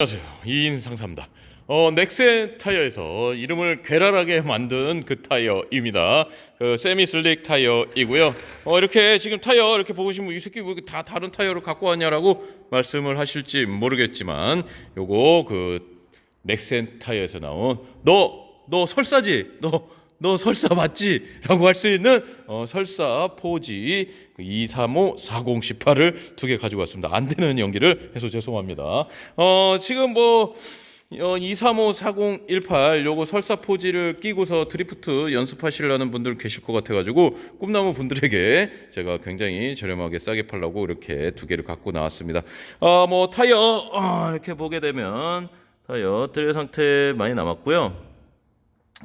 안녕하세요. 이인 상사입니다. 어, 넥센 타이어에서 이름을 괴랄하게 만든 그 타이어입니다. 그 세미 슬릭 타이어이고요. 어, 이렇게 지금 타이어 이렇게 보시면 이 새끼 왜다 다른 타이어를 갖고 왔냐라고 말씀을 하실지 모르겠지만 요거 그 넥센 타이어에서 나온 너 너 설사지 너 너 설사 맞지? 라고 할 수 있는 어, 설사 포지 235 4018을 두 개 가지고 왔습니다. 안 되는 연기를 해서 죄송합니다. 어, 지금 뭐 어, 235 4018 요거 설사 포지를 끼고서 드리프트 연습하시려는 분들 계실 것 같아가지고 꿈나무 분들에게 제가 굉장히 저렴하게 싸게 팔라고 이렇게 두 개를 갖고 나왔습니다. 어, 뭐 타이어 어, 이렇게 보게 되면 타이어 트레 상태 많이 남았고요.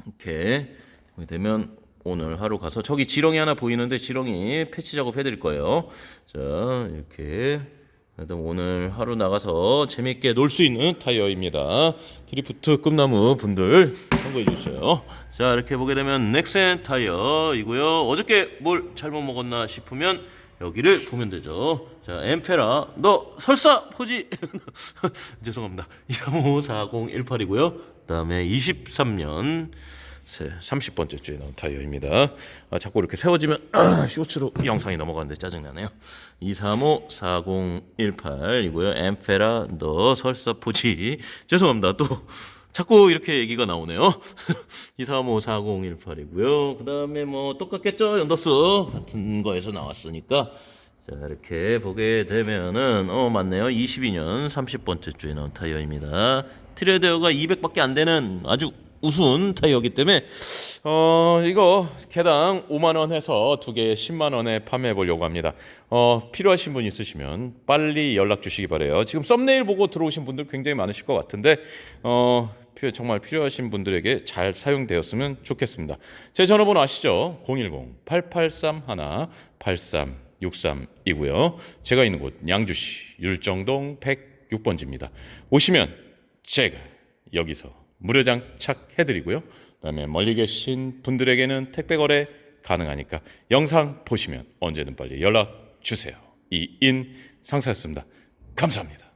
이렇게 보게 되면 오늘 하루 가서 저기 지렁이 하나 보이는데 지렁이 패치 작업 해드릴 거예요. 자 이렇게 그래도 오늘 하루 나가서 재밌게 놀 수 있는 타이어입니다. 드리프트 끝나무 분들 참고해 주세요. 자 이렇게 보게 되면 넥센 타이어이고요. 어저께 뭘 잘못 먹었나 싶으면 여기를 보면 되죠. 자, 엠페라, 너 설사 포지. 죄송합니다. 2354018이고요. 그다음에 23년 30번째 주에 나온 타이어입니다. 아, 자꾸 이렇게 세워지면 쇼츠로 영상이 넘어가는데 짜증나네요. 2354018이고요. 엠페라, 너 설사 포지. 죄송합니다. 또 자꾸 이렇게 얘기가 나오네요. 2354018이고요. 그 다음에 뭐 똑같겠죠? 연더스 같은 거에서 나왔으니까. 자, 이렇게 보게 되면은, 어, 맞네요. 22년 30번째 주에 나온 타이어입니다. 트레드어가 200밖에 안 되는 아주 우스운 타이어이기 때문에, 어, 이거 개당 5만 원 해서 두 개에 10만 원에 판매해 보려고 합니다. 어, 필요하신 분 있으시면 빨리 연락 주시기 바래요. 지금 썸네일 보고 들어오신 분들 굉장히 많으실 것 같은데, 어, 정말 필요하신 분들에게 잘 사용되었으면 좋겠습니다. 제 전화번호 아시죠? 010-8831-8363이고요. 제가 있는 곳 양주시 율정동 106번지입니다. 오시면 제가 여기서 무료 장착 해드리고요. 그다음에 멀리 계신 분들에게는 택배 거래 가능하니까 영상 보시면 언제든 빨리 연락 주세요. 이인 상사였습니다. 감사합니다.